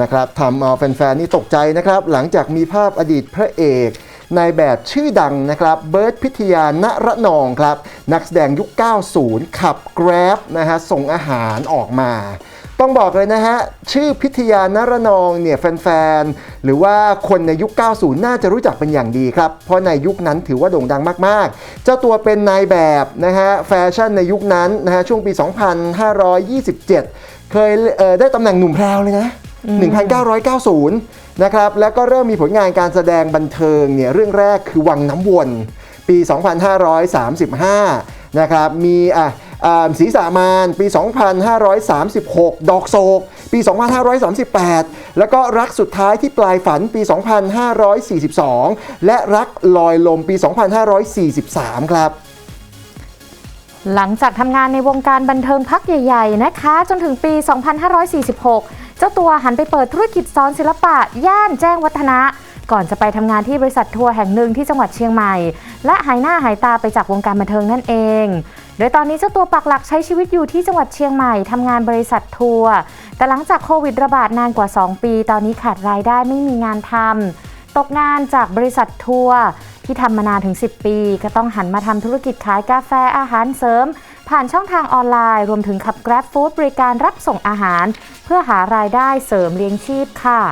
นะครับทำเอาแฟนๆนี่ตกใจนะครับ หลังจากมีภาพอดีตพระเอกนายแบบชื่อดังนะครับเบิร์ตพิทยานระนองครับ นักแสดงยุค 90 ขับ Grab นะฮะส่งอาหารออกมา ต้องบอกเลยนะฮะ ชื่อพิทยานระนองเนี่ยแฟนๆ หรือว่าคนในยุค 90 น่าจะรู้จักเป็นอย่างดีครับ เพราะในยุคนั้นถือว่าโด่งดังมากๆ เจ้าตัวเป็นนายแบบนะฮะแฟชั่นในยุคนั้นนะฮะช่วงปี 2527 เคยเได้ตำแหน่งหนุ่มแพรวเลยนะ 1990 นะครับ แล้วก็เริ่มมีผลงานการแสดงบันเทิงเนี่ยเรื่องแรกคือวังน้ำวน ปี 2535 นะครับ มีอะอ่าศีรษะมารปี 2536 ดอกโศก ปี 2538 แล้วก็รักสุดท้ายที่ปลายฝันปี 2542 และรักลอยลมปี 2543 ครับ หลังจากทำงานในวงการบันเทิงพักใหญ่ ๆ นะคะ จนถึงปี 2546 เจ้าตัวหันไปเปิดธุรกิจสอนศิลปะ ย่านแจ้งวัฒนะ ก่อนจะไปทำงานที่บริษัททัวร์แห่งหนึ่งที่จังหวัดเชียงใหม่ และหายหน้าหายตาไปจากวงการบันเทิงนั่นเอง โดยตอนนี้เจ้าตัวปักหลักใช้ชีวิตอยู่ที่จังหวัดเชียงใหม่ทำงานบริษัททัวร์แต่หลังจากโควิดระบาดนานกว่า 2 ปี ตอนนี้ขาดรายได้ไม่มีงานทำตกงานจากบริษัททัวร์ที่ทำมานานถึง 10 ปี ก็ต้องหันมาทำธุรกิจขายกาแฟอาหารเสริม ผ่านช่องทางออนไลน์ รวมถึงขับ Grab Food บริการรับส่งอาหาร เพื่อหารายได้เสริมเลี้ยงชีพค่ะ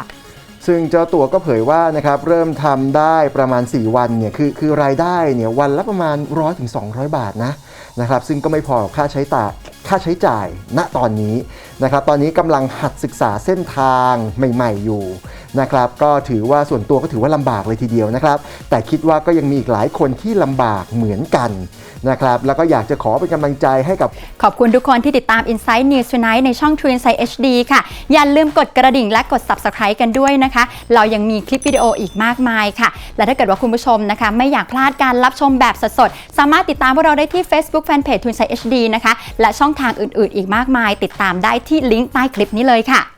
ซึ่งเจ้าตัวก็เผยว่านะครับเริ่มทำได้ประมาณ 4 วันเนี่ยคือคือรายได้เนี่ยวันละประมาณ 1 0 0ถึง200บาทนะนะครับซึ่งก็ไม่พอกับค่าใช้ตาค่าใช้จ่ายณตอนนี้นะครับตอนนี้กำลังหัดศึกษาเส้นทางใหม่ ๆ อยู่ นะครับก็ถือว่าส่วนตัวก็ถือว่าลำบากเลยทีเดียวนะครับ แต่คิดว่าก็ยังมีอีกหลายคนที่ลำบากเหมือนกันนะครับแล้วก็อยากจะขอเป็นกำลังใจให้กับ ขอบคุณทุกคนที่ติดตาม Insight News Tonight ในช่อง True Insight HD ค่ะ อย่าลืมกดกระดิ่งและกด Subscribe กันด้วยนะคะ เรายังมีคลิปวิดีโออีกมากมายค่ะ และถ้าเกิดว่าคุณผู้ชมนะคะ ไม่อยากพลาดการรับชมแบบสดๆ สามารถติดตามพวกเราได้ที่ Facebook Fanpage True Insight HD นะคะ และช่องทางอื่นๆ อีกมากมาย ติดตามได้ที่ลิงก์ใต้คลิปนี้เลยค่ะ